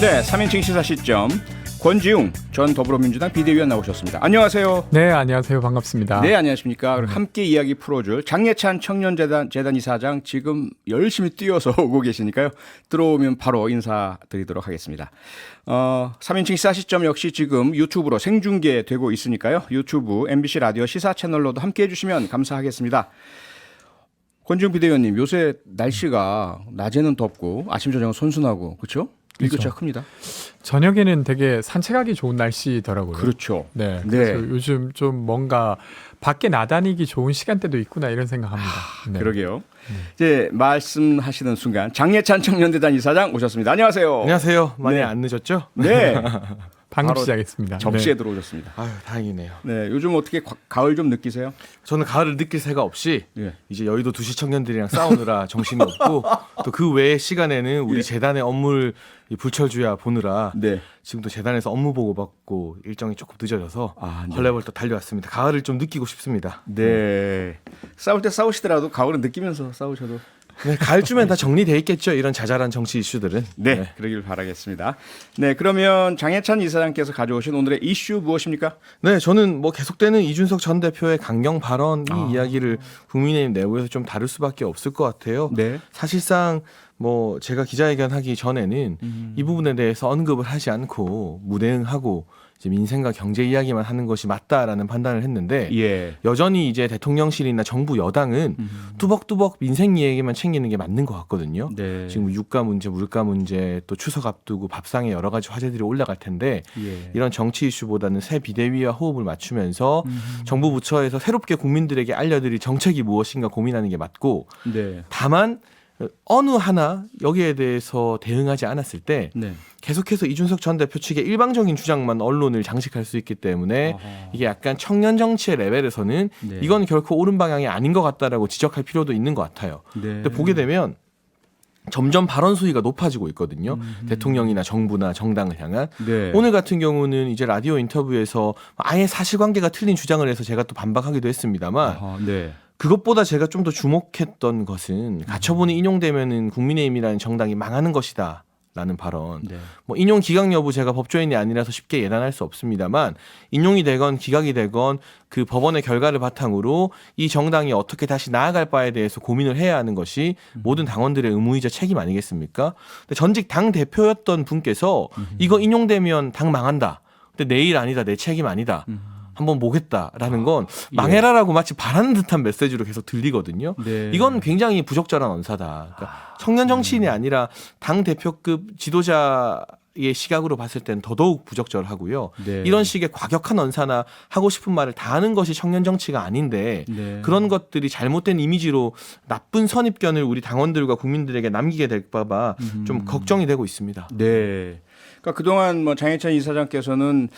네, 3인칭 시사 시점 권지웅 전 더불어민주당 비대위원 나오셨습니다. 안녕하세요. 네, 안녕하세요. 반갑습니다. 네, 안녕하십니까. 그리고 함께 이야기 풀어줄 장예찬 청년재단 재단 이사장 지금 열심히 뛰어서 오고 계시니까요. 들어오면 바로 인사드리도록 하겠습니다. 어, 3인칭 시사 시점 역시 지금 유튜브로 생중계되고 있으니까요. 유튜브 MBC 라디오 시사 채널로도 함께 해주시면 감사하겠습니다. 권지웅 비대위원님, 요새 날씨가 낮에는 덥고 아침 저녁은 선선하고 그렇죠? 일교차가 큽니다. 저녁에는 되게 산책하기 좋은 날씨더라고요. 그렇죠. 네. 네. 그래서 요즘 좀 뭔가 밖에 나다니기 좋은 시간대도 있구나 이런 생각합니다. 네. 아, 그러게요. 이제 말씀하시는 순간 장예찬 청년대단 이사장 오셨습니다. 안녕하세요. 안녕하세요. 많이 네. 안 늦었죠? 네, 방금 시작했습니다. 접시에 네. 들어오셨습니다. 아유, 다행이네요. 네, 요즘 어떻게 과- 가을 좀 느끼세요? 저는 가을을 느낄 새가 없이 예. 이제 여의도 두시 청년들이랑 싸우느라 정신이 없고 또 그 외의 시간에는 우리 예. 재단의 업무를 이 불철주야 보느라 네. 지금도 재단에서 업무 보고 받고 일정이 조금 늦어져서 아, 네. 헐레벌떡 달려왔습니다. 가을을 좀 느끼고 싶습니다. 네. 싸울 때 싸우시더라도 가을은 느끼면서 싸우셔도 네, 가을쯤엔 다 정리돼 있겠죠. 이런 자잘한 정치 이슈들은. 네, 그러길 바라겠습니다. 네, 그러면 장예찬 이사장께서 가져오신 오늘의 이슈 무엇입니까? 네, 저는 뭐 계속되는 이준석 전 대표의 강경 발언 이 아. 이야기를 국민의힘 내부에서 좀 다룰 수밖에 없을 것 같아요. 네. 사실상 뭐 제가 기자회견 하기 전에는 이 부분에 대해서 언급을 하지 않고 무대응하고 이제 민생과 경제 이야기만 하는 것이 맞다라는 판단을 했는데 예. 여전히 이제 대통령실이나 정부 여당은 뚜벅뚜벅 민생 이야기만 챙기는 게 맞는 것 같거든요. 네. 지금 유가 문제, 물가 문제, 또 추석 앞두고 밥상에 여러 가지 화제들이 올라갈 텐데 예. 이런 정치 이슈보다는 새 비대위와 호흡을 맞추면서 정부 부처에서 새롭게 국민들에게 알려드릴 정책이 무엇인가 고민하는 게 맞고 네. 다만 어느 하나 여기에 대해서 대응하지 않았을 때 네. 계속해서 이준석 전 대표 측의 일방적인 주장만 언론을 장식할 수 있기 때문에 아하. 이게 약간 청년 정치의 레벨에서는 네. 이건 결코 옳은 방향이 아닌 것 같다라고 지적할 필요도 있는 것 같아요. 네. 근데 보게 되면 점점 발언 수위가 높아지고 있거든요. 대통령이나 정부나 정당을 향한 네. 오늘 같은 경우는 이제 라디오 인터뷰에서 아예 사실관계가 틀린 주장을 해서 제가 또 반박하기도 했습니다만 아하, 네. 그것보다 제가 좀 더 주목했던 것은 가처분이 인용되면은 국민의힘이라는 정당이 망하는 것이다. 라는 발언. 네. 뭐 인용 기각 여부 제가 법조인이 아니라서 쉽게 예단할 수 없습니다만 인용이 되건 기각이 되건 그 법원의 결과를 바탕으로 이 정당이 어떻게 다시 나아갈 바에 대해서 고민을 해야 하는 것이 모든 당원들의 의무이자 책임 아니겠습니까? 근데 전직 당 대표였던 분께서 이거 인용되면 당 망한다. 근데 내일 아니다 내 책임 아니다. 한번 보겠다라는 건 망해라라고 마치 바라는 듯한 메시지로 계속 들리거든요. 네. 이건 굉장히 부적절한 언사다. 그러니까 청년 정치인이 아니라 당 대표급 지도자 의 시각으로 봤을 땐 더더욱 부적절하고요. 네. 이런 식의 과격한 언사나 하고 싶은 말을 다 하는 것이 청년 정치가 아닌데 네. 그런 것들이 잘못된 이미지로 나쁜 선입견을 우리 당원들과 국민들에게 남기게 될까봐 좀 걱정이 되고 있습니다. 네. 그러니까 그동안 뭐 장혜찬 이사장께서는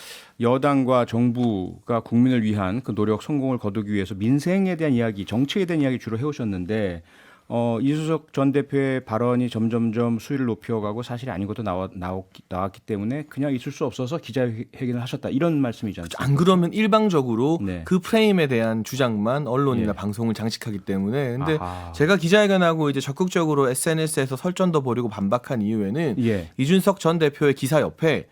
여당과 정부가 국민을 위한 그 노력 성공을 거두기 위해서 민생에 대한 이야기, 정책에 대한 이야기 주로 해오셨는데 어, 이수석 전 대표의 발언이 점점점 수위를 높여가고 사실이 아닌 것도 나와, 나왔기, 나왔기 때문에 그냥 있을 수 없어서 기자회견을 하셨다 이런 않습니까? 안 그러면 일방적으로 네. 그 프레임에 대한 주장만 언론이나 예. 방송을 장식하기 때문에 근데 아하. 제가 기자회견하고 이제 적극적으로 SNS에서 설전도 벌이고 반박한 이유에는 예. 이준석 전 대표의 기사 옆에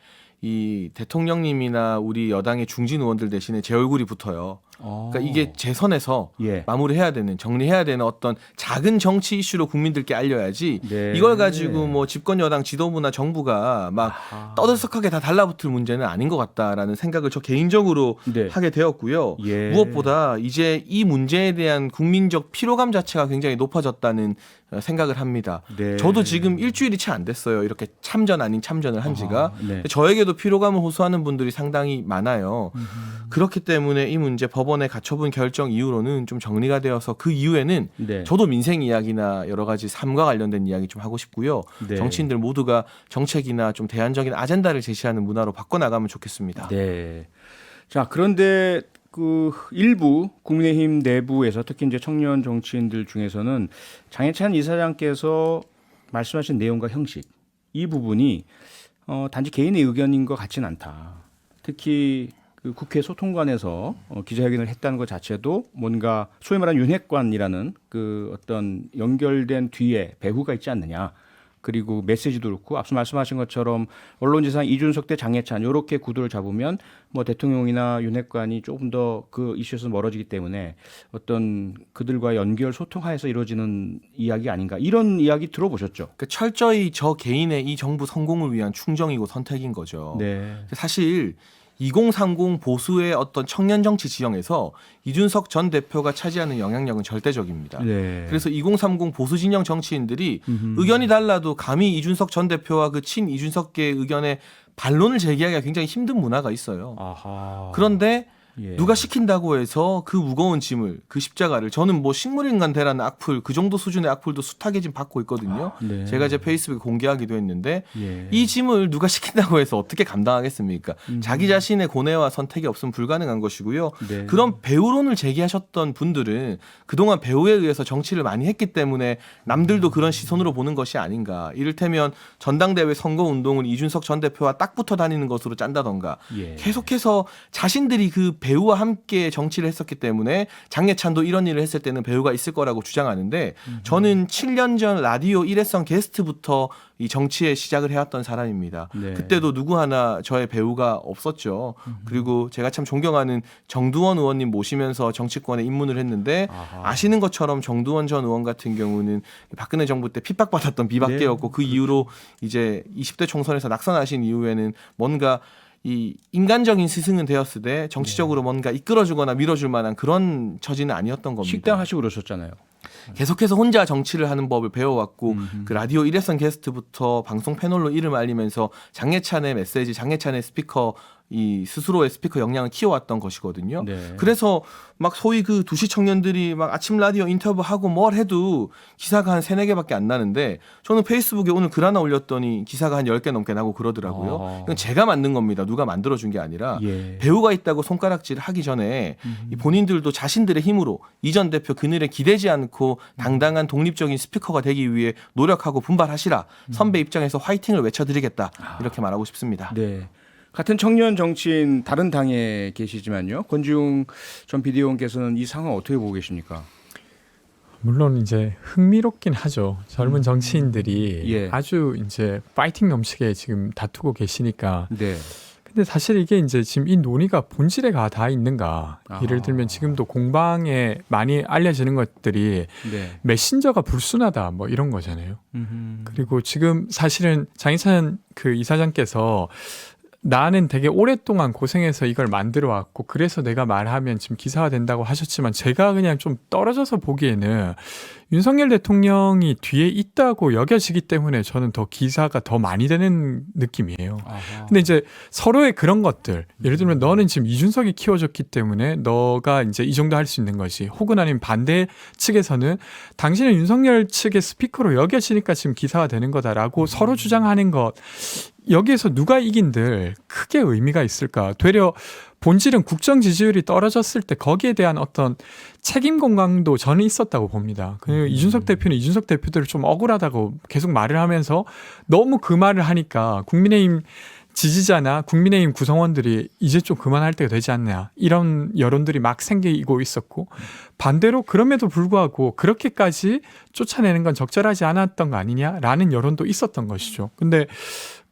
이 대통령님이나 우리 여당의 중진 의원들 대신에 제 얼굴이 붙어요. 그러니까 이게 제 선에서 예. 마무리해야 되는 정리해야 되는 어떤 작은 정치 이슈로 국민들께 알려야지 네. 이걸 가지고 뭐 집권 여당 지도부나 정부가 막 떠들썩하게 다 달라붙을 문제는 아닌 것 같다라는 생각을 저 개인적으로 네. 하게 되었고요. 예. 무엇보다 이제 이 문제에 대한 국민적 피로감 자체가 굉장히 높아졌다는 어, 생각을 합니다. 네. 저도 지금 일주일이 채 안 됐어요. 이렇게 참전 아닌 참전을 한 지가. 아하, 네. 저에게도 피로감을 호소하는 분들이 상당히 많아요. 그렇기 때문에 이 문제 법 원의 가처분 결정 이후로는 좀 정리가 되어서 그 이후에는 네. 저도 민생 이야기나 여러 가지 삶과 관련된 이야기 좀 하고 싶고요. 네. 정치인들 모두가 정책이나 좀 대안적인 아젠다를 제시하는 문화로 바꿔 나가면 좋겠습니다. 네. 자, 그런데 그 일부 국민의힘 내부에서 특히 이제 청년 정치인들 중에서는 장해찬 이사장께서 말씀하신 내용과 형식 이 부분이 어, 단지 개인의 의견인 것 같지는 않다. 특히 그 국회 소통관에서 어, 기자회견을 했다는 것 자체도 뭔가 소위 말하는 윤핵관이라는 그 어떤 연결된 뒤에 배후가 있지 않느냐. 그리고 메시지도 그렇고 앞서 말씀하신 것처럼 언론지상 이준석 대 장해찬 요렇게 구도를 잡으면 뭐 대통령이나 윤핵관이 조금 더 그 이슈에서 멀어지기 때문에 어떤 그들과 연결 소통하에서 이루어지는 이야기 아닌가 이런 이야기 들어보셨죠? 그 철저히 저 개인의 이 정부 성공을 위한 충정이고 선택인 거죠. 네. 사실 2030 보수의 어떤 청년 정치 지형에서 이준석 전 대표가 차지하는 영향력은 절대적입니다. 네. 그래서 2030 보수 진영 정치인들이 음흠. 의견이 달라도 감히 이준석 전 대표와 그 친 이준석계 의견에 반론을 제기하기가 굉장히 힘든 문화가 있어요. 아하. 그런데 예. 누가 시킨다고 해서 그 무거운 짐을 그 십자가를 저는 뭐 식물인간 대라는 악플 그 정도 수준의 악플도 숱하게 지금 받고 있거든요. 네. 제가 제 페이스북에 공개하기도 했는데 예. 이 짐을 누가 시킨다고 해서 어떻게 감당하겠습니까? 음. 자기 자신의 고뇌와 선택이 없으면 불가능한 것이고요. 네. 그런 배우론을 제기하셨던 분들은 그동안 배우에 의해서 정치를 많이 했기 때문에 남들도 그런 시선으로 보는 것이 아닌가. 이를테면 전당대회 선거 운동을 이준석 전 대표와 딱 붙어 다니는 것으로 짠다던가 예. 계속해서 자신들이 그 배우와 함께 정치를 했었기 때문에 장예찬도 이런 일을 했을 때는 배우가 있을 거라고 주장하는데 저는 7년 전 라디오 일회성 게스트부터 이 정치에 시작을 해왔던 사람입니다. 네. 그때도 누구 하나 저의 배우가 없었죠. 그리고 제가 참 존경하는 정두원 의원님 모시면서 정치권에 입문을 했는데 아하. 아시는 것처럼 정두원 전 의원 같은 경우는 박근혜 정부 때 핍박받았던 비박계였고 그 이후로 이제 20대 총선에서 낙선하신 이후에는 뭔가 이 인간적인 스승은 되었으되 정치적으로 뭔가 이끌어주거나 밀어줄 만한 그런 처지는 아니었던 겁니다. 식당 하시고 그러셨잖아요. 계속해서 혼자 정치를 하는 법을 배워왔고 음흠. 그 라디오 일회성 게스트부터 방송 패널로 이름 알리면서 장예찬의 메시지, 장예찬의 스피커 이 스스로의 스피커 역량을 키워왔던 것이거든요. 네. 그래서 막 소위 그 두시 청년들이 막 아침 라디오 인터뷰하고 뭘 해도 기사가 한 세네 개밖에 안 나는데 저는 페이스북에 오늘 글 하나 올렸더니 기사가 한 열 개 넘게 나고 그러더라고요. 아. 이건 제가 만든 겁니다. 누가 만들어준 게 아니라 예. 배우가 있다고 손가락질 하기 전에 음. 이 본인들도 자신들의 힘으로 이전 대표 그늘에 기대지 않고 당당한 독립적인 스피커가 되기 위해 노력하고 분발하시라 선배 입장에서 화이팅을 외쳐드리겠다 이렇게 말하고 싶습니다. 네. 같은 청년 정치인 다른 당에 계시지만요. 권지웅 전 비대위원께서는 이 상황 어떻게 보고 계십니까? 물론 이제 흥미롭긴 하죠. 젊은 정치인들이 예. 아주 이제 파이팅 넘치게 지금 다투고 계시니까. 네. 근데 사실 이게 이제 지금 이 논의가 본질에 가 다 있는가? 아. 예를 들면 지금도 공방에 많이 알려지는 것들이 네. 메신저가 불순하다 뭐 이런 거잖아요. 음흠. 그리고 지금 사실은 장희찬 그 이사장께서 나는 되게 오랫동안 고생해서 이걸 만들어 왔고 그래서 내가 말하면 지금 기사화 된다고 하셨지만 제가 그냥 좀 떨어져서 보기에는 윤석열 대통령이 뒤에 있다고 여겨지기 때문에 저는 더 기사가 더 많이 되는 느낌이에요. 아하. 근데 이제 서로의 그런 것들 예를 들면 너는 지금 이준석이 키워줬기 때문에 너가 이제 이 정도 할 수 있는 것이 혹은 아니면 반대 측에서는 당신은 윤석열 측의 스피커로 여겨지니까 지금 기사가 되는 거다라고 서로 주장하는 것 여기에서 누가 이긴들 크게 의미가 있을까 되려 본질은 국정 지지율이 떨어졌을 때 거기에 대한 어떤 책임 공강도 저는 있었다고 봅니다. 그 이준석 대표는 이준석 대표들을 좀 억울하다고 계속 말을 하면서 너무 그 말을 하니까 국민의힘 지지자나 국민의힘 구성원들이 이제 좀 그만할 때가 되지 않냐 이런 여론들이 막 생기고 있었고 반대로 그럼에도 불구하고 그렇게까지 쫓아내는 건 적절하지 않았던 거 아니냐라는 여론도 있었던 것이죠. 근데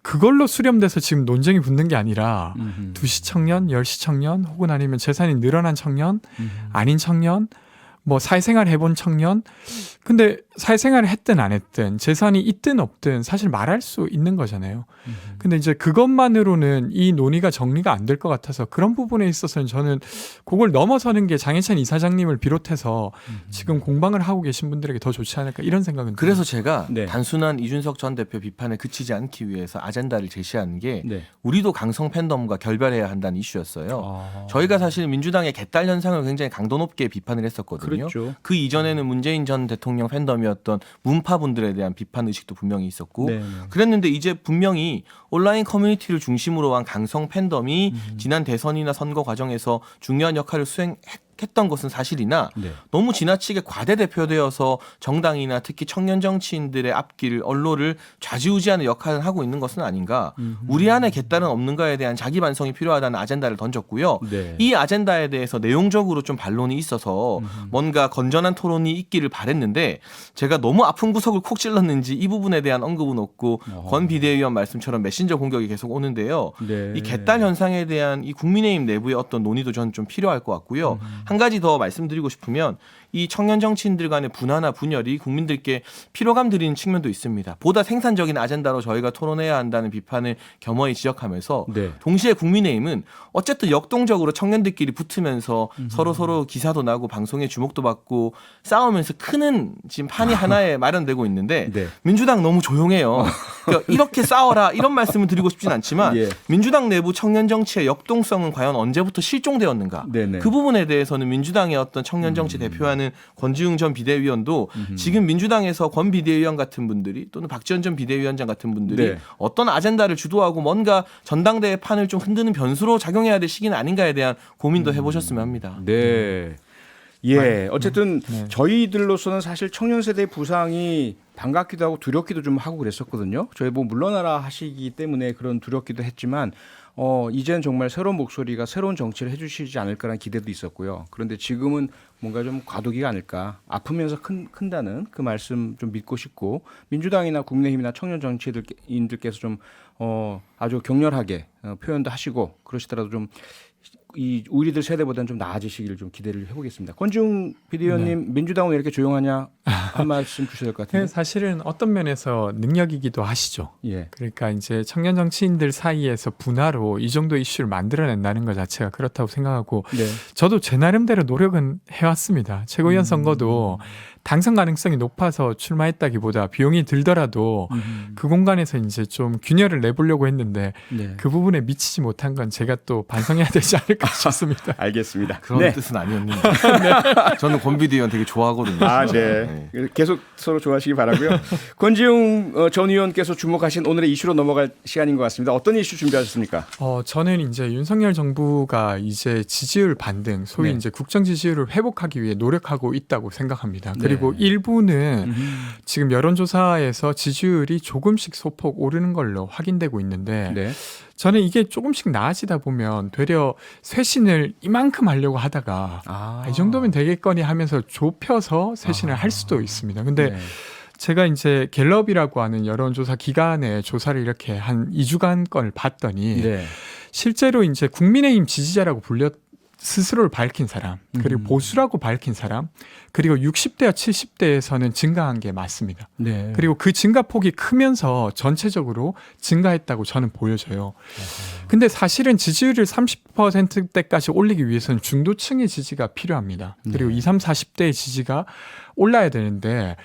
그걸로 수렴돼서 지금 논쟁이 붙는 게 아니라 음흠. 두시 청년, 열시 청년, 혹은 아니면 재산이 늘어난 청년, 음흠. 아닌 청년, 뭐 사회생활 해본 청년. 근데 사회생활을 했든 안 했든 재산이 있든 없든 사실 말할 수 있는 거잖아요. 근데 이제 그것만으로는 이 논의가 정리가 안 될 것 같아서 그런 부분에 있어서는 저는 그걸 넘어서는 게 장혜찬 이사장님을 비롯해서 지금 공방을 하고 계신 분들에게 더 좋지 않을까 이런 생각은 그래서 제가 네. 단순한 이준석 전 대표 비판에 그치지 않기 위해서 아젠다를 제시하는 게 네. 우리도 강성 팬덤과 결별해야 한다는 이슈였어요. 아. 저희가 사실 민주당의 개딸 현상을 굉장히 강도 높게 비판을 했었거든요. 그렇죠. 그 이전에는 문재인 전 대통령 팬덤이었던 문파분들에 대한 비판 의식도 분명히 있었고 네. 네. 그랬는데 이제 분명히 온라인 커뮤니티를 중심으로 한 강성 팬덤이 음. 지난 대선이나 선거 과정에서 중요한 역할을 수행했고 했던 것은 사실이나 네. 너무 지나치게 과대대표되어서 정당이나 특히 청년 정치인들의 앞길 언로를 좌지우지하는 역할을 하고 있는 것은 아닌가. 우리 안에 갯딸은 없는가에 대한 자기 반성이 필요하다는 아젠다를 던졌고요. 네. 이 아젠다에 대해서 내용적으로 좀 반론이 있어서 뭔가 건전한 토론이 있기를 바랬는데 제가 너무 아픈 구석을 콕 찔렀는지 이 부분에 대한 언급은 없고 어. 권 비대위원 말씀처럼 메신저 공격이 계속 오는데요. 네. 이 개딸 현상에 대한 이 국민의힘 내부의 어떤 논의도 저는 좀 필요할 것 같고요. 한 가지 더 말씀드리고 싶으면 이 청년 정치인들 간의 분화나 분열이 국민들께 피로감 드리는 측면도 있습니다. 보다 생산적인 아젠다로 저희가 토론해야 한다는 비판을 겸허히 지적하면서 네. 동시에 국민의힘은 어쨌든 역동적으로 청년들끼리 붙으면서 서로 서로 기사도 나고 방송에 주목도 받고 싸우면서 크는 지금 판이 하나에 마련되고 있는데 네. 민주당 너무 조용해요. 그러니까 이렇게 싸워라 이런 말씀을 드리고 싶진 않지만 예. 민주당 내부 청년 정치의 역동성은 과연 언제부터 실종되었는가? 네네. 음. 그 부분에 대해서는 민주당의 어떤 청년 정치 대표하는 권지웅 전 비대위원도 지금 민주당에서 권 비대위원 같은 분들이 또는 박지원 전 비대위원장 같은 분들이 네. 어떤 아젠다를 주도하고 뭔가 전당대회 판을 좀 흔드는 변수로 작용해야 될 시기는 아닌가에 대한 고민도 음. 해보셨으면 합니다. 네. 예. 어쨌든 네. 저희들로서는 사실 청년 세대 부상이 반갑기도 하고 두렵기도 좀 하고 그랬었거든요. 저희 뭐 물러나라 하시기 때문에 그런 두렵기도 했지만 어 이젠 정말 새로운 목소리가 새로운 정치를 해주시지 않을까라는 기대도 있었고요. 그런데 지금은 뭔가 좀 과도기가 아닐까 아프면서 큰 큰다는 그 말씀 좀 믿고 싶고 민주당이나 국민의힘이나 청년 정치인들께서 좀 어 아주 격렬하게 어, 표현도 하시고 그러시더라도 좀 이 우리들 세대보다는 좀 나아지시기를 좀 기대를 해보겠습니다. 권지웅 비대위원님 민주당은 왜 이렇게 조용하냐 한 말씀 주셔야 될것 네, 같은데. 사실은 어떤 면에서 능력이기도 하시죠. 예. 그러니까 이제 청년 정치인들 사이에서 분화로 이 정도 이슈를 만들어낸다는 것 자체가 그렇다고 생각하고 네. 저도 제 나름대로 노력은 해왔습니다. 최고위원 음. 선거도 당선 가능성이 높아서 출마했다기보다 비용이 들더라도 그 공간에서 이제 좀 균열을 내보려고 했는데 네. 그 부분에 미치지 못한 건 제가 또 반성해야 되지 않을까 싶습니다. 알겠습니다. 그런 네. 뜻은 아니었는데 저는 권 비대위원 되게 좋아하거든요. 아, 진짜. 네. 계속 서로 좋아하시기 바라고요. 권지웅 어, 전 의원께서 주목하신 오늘의 이슈로 넘어갈 시간인 것 같습니다. 어떤 이슈 준비하셨습니까? 어, 저는 이제 윤석열 정부가 이제 지지율 반등, 소위 네. 이제 국정 지지율을 회복하기 위해 노력하고 있다고 생각합니다. 네. 그리고 일부는 지금 여론조사에서 지지율이 조금씩 소폭 오르는 걸로 확인되고 있는데 네. 저는 이게 조금씩 나아지다 보면 되려 쇄신을 이만큼 하려고 하다가 아, 아, 이 정도면 되겠거니 하면서 좁혀서 쇄신을 할 수도 있습니다. 근데 네. 제가 이제 갤럽이라고 하는 여론조사 기관의 조사를 이렇게 한 2주간 건을 봤더니 네. 실제로 이제 국민의힘 지지자라고 불려 스스로를 밝힌 사람, 그리고 음. 보수라고 밝힌 사람, 그리고 60대와 70대에서는 증가한 게 맞습니다. 네. 그리고 그 증가폭이 크면서 전체적으로 증가했다고 저는 보여져요. 근데 사실은 지지율을 30%대까지 올리기 위해서는 중도층의 지지가 필요합니다. 그리고 네. 20, 30, 40대의 지지가 올라야 되는데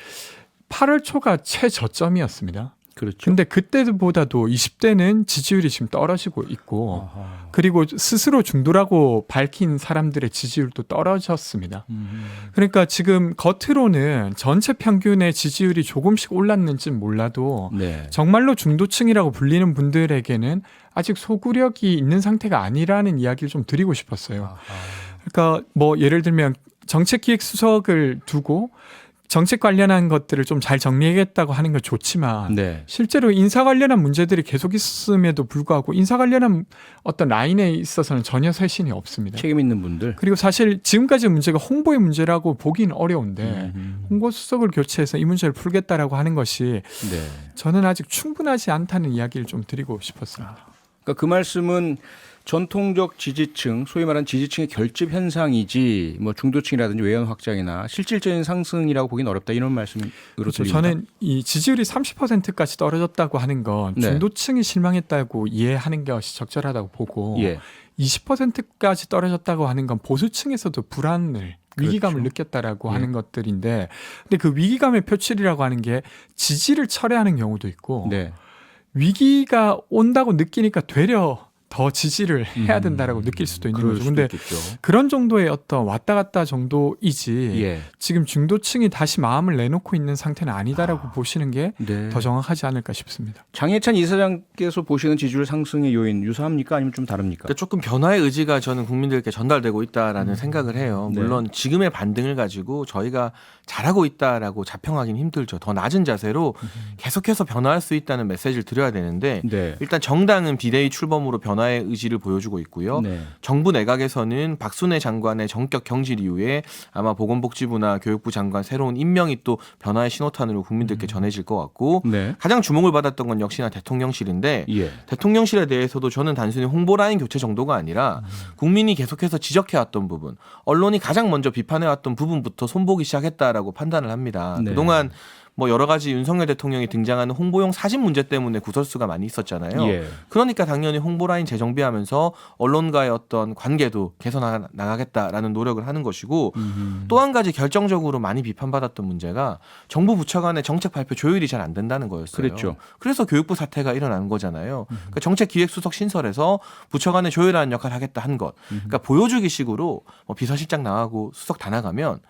8월 초가 최저점이었습니다. 그렇죠. 근데 그때보다도 20대는 지지율이 지금 떨어지고 있고 아하. 그리고 스스로 중도라고 밝힌 사람들의 지지율도 떨어졌습니다. 음. 그러니까 지금 겉으로는 전체 평균의 지지율이 조금씩 올랐는지 몰라도 네. 정말로 중도층이라고 불리는 분들에게는 아직 소구력이 있는 상태가 아니라는 이야기를 좀 드리고 싶었어요. 아하. 그러니까 뭐 예를 들면 정책기획수석을 두고 정책 관련한 것들을 좀 잘 정리하겠다고 하는 건 좋지만 네. 실제로 인사 관련한 문제들이 계속 있음에도 불구하고 인사 관련한 어떤 라인에 있어서는 전혀 쇄신이 없습니다. 책임 있는 분들. 그리고 사실 지금까지 문제가 홍보의 문제라고 보기는 어려운데 음. 홍보 수석을 교체해서 이 문제를 풀겠다라고 하는 것이 네. 저는 아직 충분하지 않다는 이야기를 좀 드리고 싶었습니다. 그러니까 그 말씀은 전통적 지지층, 소위 말하는 지지층의 결집 현상이지 뭐 중도층이라든지 외연 확장이나 실질적인 상승이라고 보기는 어렵다 이런 말씀으로 그렇죠. 들립니다. 저는 이 지지율이 30%까지 떨어졌다고 하는 건 네. 중도층이 실망했다고 이해하는 것이 적절하다고 보고 예. 20%까지 떨어졌다고 하는 건 보수층에서도 불안을 위기감을 그렇죠. 느꼈다라고 예. 하는 것들인데 근데 그 위기감의 표출이라고 하는 게 지지를 철회하는 경우도 있고 네. 위기가 온다고 느끼니까 되려 더 지지를 해야 된다라고 느낄 수도 있는 음. 거죠. 근데 있겠죠. 그런 정도의 어떤 왔다 갔다 정도이지 예. 지금 중도층이 다시 마음을 내놓고 있는 상태는 아니다라고 보시는 게더 네. 정확하지 않을까 싶습니다. 장혜찬 이사장께서 보시는 지지율 상승의 요인 유사합니까 아니면 좀 다릅니까? 그러니까 조금 변화의 의지가 저는 국민들께 전달되고 있다라는 생각을 해요. 네. 물론 지금의 반등을 가지고 저희가 잘하고 있다라고 자평하기는 힘들죠. 더 낮은 자세로 계속해서 변화할 수 있다는 메시지를 드려야 되는데 네. 일단 정당은 비대위 출범으로 변화의 의지를 보여주고 있고요. 네. 정부 내각에서는 박순애 장관의 정격 경질 이후에 아마 보건복지부나 교육부 장관 새로운 임명이 또 변화의 신호탄으로 국민들께 전해질 것 같고 네. 가장 주목을 받았던 건 역시나 대통령실인데 예. 대통령실에 대해서도 저는 단순히 홍보 라인 교체 정도가 아니라 국민이 계속해서 지적해왔던 부분, 언론이 가장 먼저 비판해왔던 부분부터 손보기 시작했다라고 판단을 합니다. 네. 그동안 뭐 여러 가지 윤석열 대통령이 등장하는 홍보용 사진 문제 때문에 구설수가 많이 있었잖아요. 예. 그러니까 당연히 홍보 라인 재정비하면서 언론과의 어떤 관계도 개선해 나가겠다라는 노력을 하는 것이고 음. 또한 가지 결정적으로 많이 비판받았던 문제가 정부 부처 간의 정책 발표 조율이 잘 안 된다는 거였어요. 그랬죠. 그래서 교육부 사태가 일어난 거잖아요. 그러니까 정책 기획수석 신설에서 부처 간의 조율하는 역할을 하겠다 한 것. 그러니까 보여주기식으로 뭐 비서실장 나가고 수석 다 나가면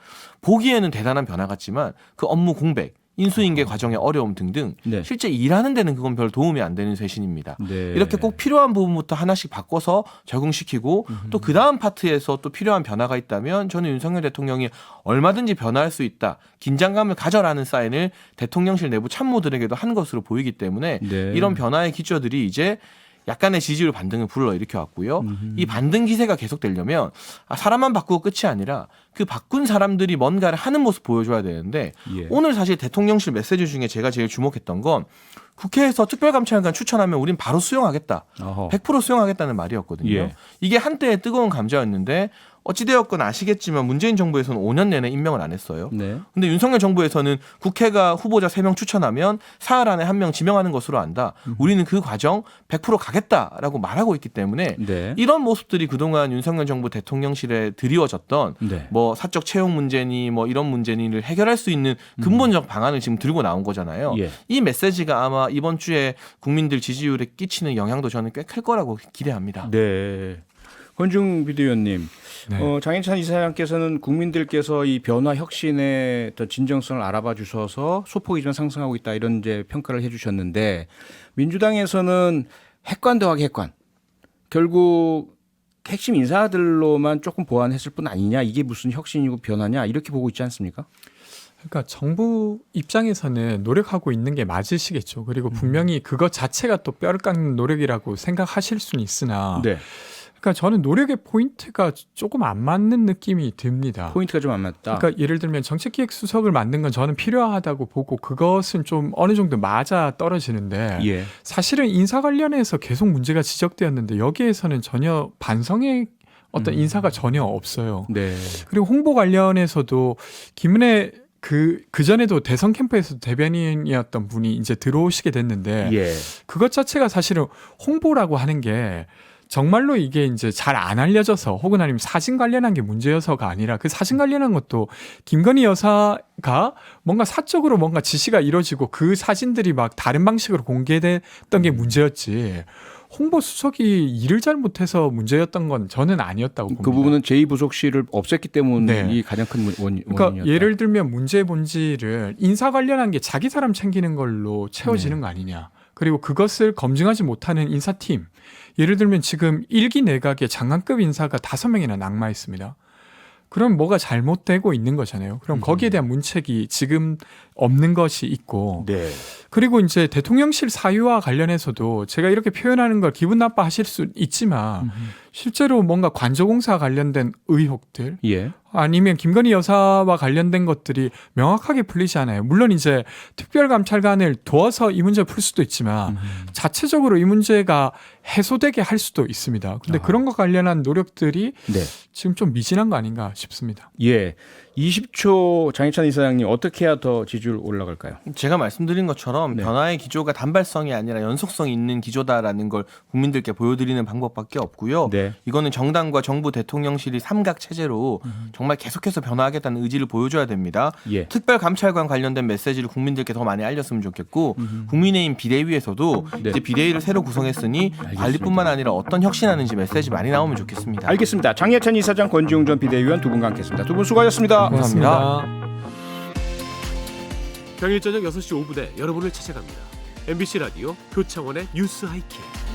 보기에는 대단한 변화 같지만 그 업무 공백, 인수인계 과정의 어려움 등등 네. 실제 일하는 데는 그건 별 도움이 안 되는 쇄신입니다. 네. 이렇게 꼭 필요한 부분부터 하나씩 바꿔서 적용시키고 또 그 다음 파트에서 또 필요한 변화가 있다면 저는 윤석열 대통령이 얼마든지 변화할 수 있다. 긴장감을 가져라는 사인을 대통령실 내부 참모들에게도 한 것으로 보이기 때문에 네. 이런 변화의 기조들이 이제 약간의 지지율 반등을 불러일으켜 왔고요. 이 반등 기세가 계속되려면 아, 사람만 바꾸고 끝이 아니라 그 바꾼 사람들이 뭔가를 하는 모습 보여줘야 되는데 예. 오늘 사실 대통령실 메시지 중에 제가 제일 주목했던 건 국회에서 특별감찰관 추천하면 우린 바로 수용하겠다. 어허. 100% 수용하겠다는 말이었거든요. 예. 이게 한때의 뜨거운 감자였는데 어찌되었건 아시겠지만 문재인 정부에서는 5년 내내 임명을 안 했어요. 네. 근데 윤석열 정부에서는 국회가 후보자 3명 추천하면 사흘 안에 한 명 지명하는 것으로 안다. 우리는 그 과정 100% 가겠다라고 말하고 있기 때문에 네. 이런 모습들이 그동안 윤석열 정부 대통령실에 드리워졌던 네. 뭐 사적 채용 문제니 뭐 이런 문제니를 해결할 수 있는 근본적 방안을 지금 들고 나온 거잖아요. 예. 이 메시지가 아마 이번 주에 국민들 지지율에 끼치는 영향도 저는 꽤 클 거라고 기대합니다. 네. 권중 비대위원님, 네. 어, 장인찬 이사장께서는 국민들께서 이 변화 혁신의 진정성을 알아봐 주셔서 소폭이 좀 상승하고 있다 이런 이제 평가를 해주셨는데 민주당에서는 핵관 더하기 핵관 결국 핵심 인사들로만 조금 보완했을 뿐 아니냐 이게 무슨 혁신이고 변화냐 이렇게 보고 있지 않습니까? 그러니까 정부 입장에서는 노력하고 있는 게 맞으시겠죠. 그리고 분명히 그것 자체가 또 뼈를 깎는 노력이라고 생각하실 수는 있으나 네. 그러니까 저는 노력의 포인트가 조금 안 맞는 느낌이 듭니다. 포인트가 좀 안 맞다. 그러니까 예를 들면 정책기획 수석을 만든 건 저는 필요하다고 보고 그것은 좀 어느 정도 맞아 떨어지는데 예. 사실은 인사 관련해서 계속 문제가 지적되었는데 여기에서는 전혀 반성의 어떤 음. 인사가 전혀 없어요. 네. 그리고 홍보 관련해서도 김은혜 그, 그전에도 대선 캠프에서 대변인이었던 분이 이제 들어오시게 됐는데 예. 그것 자체가 사실은 홍보라고 하는 게 정말로 이게 이제 잘 안 알려져서 혹은 아니면 사진 관련한 게 문제여서가 아니라 그 사진 관련한 것도 김건희 여사가 뭔가 사적으로 뭔가 지시가 이루어지고 그 사진들이 막 다른 방식으로 공개됐던 게 문제였지 홍보 수석이 일을 잘못해서 문제였던 건 저는 아니었다고 봅니다. 그 부분은 제2부속실을 없앴기 때문이 네. 가장 큰 원, 원, 그러니까 원인이었다. 예를 들면 문제의 본질을 인사 관련한 게 자기 사람 챙기는 걸로 채워지는 네. 거 아니냐. 그리고 그것을 검증하지 못하는 인사팀. 예를 들면 지금 일기 내각에 장관급 인사가 다섯 명이나 낙마했습니다. 그럼 뭐가 잘못되고 있는 거잖아요. 그럼 거기에 대한 문책이 지금 없는 것이 있고 네. 그리고 이제 대통령실 사유와 관련해서도 제가 이렇게 표현하는 걸 기분 나빠하실 수 있지만 실제로 뭔가 관저공사 관련된 의혹들 예. 아니면 김건희 여사와 관련된 것들이 명확하게 풀리지 않아요. 물론 이제 특별감찰관을 도와서 이 문제를 풀 수도 있지만 자체적으로 이 문제가 해소되게 할 수도 있습니다. 근데 아. 그런 것 관련한 노력들이 네. 지금 좀 미진한 거 아닌가 싶습니다. 예. 20초 장희찬 이사장님 어떻게 해야 더 지지율 올라갈까요? 제가 말씀드린 것처럼 네. 변화의 기조가 단발성이 아니라 연속성이 있는 기조다라는 걸 국민들께 보여드리는 방법밖에 없고요. 네. 예. 이거는 정당과 정부 대통령실이 삼각 체제로 정말 계속해서 변화하겠다는 의지를 보여줘야 됩니다. 예. 특별 감찰관 관련된 메시지를 국민들께 더 많이 알렸으면 좋겠고 국민의힘 비대위에서도 네. 이제 비대위를 새로 구성했으니 관리뿐만 아니라 어떤 혁신하는지 메시지 많이 나오면 좋겠습니다. 알겠습니다. 장예찬 이사장, 권지웅 전 비대위원 두 분과 함께했습니다. 두 분 수고하셨습니다. 감사합니다. 평일 저녁 6시 5분에 여러분을 찾아갑니다. MBC 라디오 표창원의 뉴스 하이킥.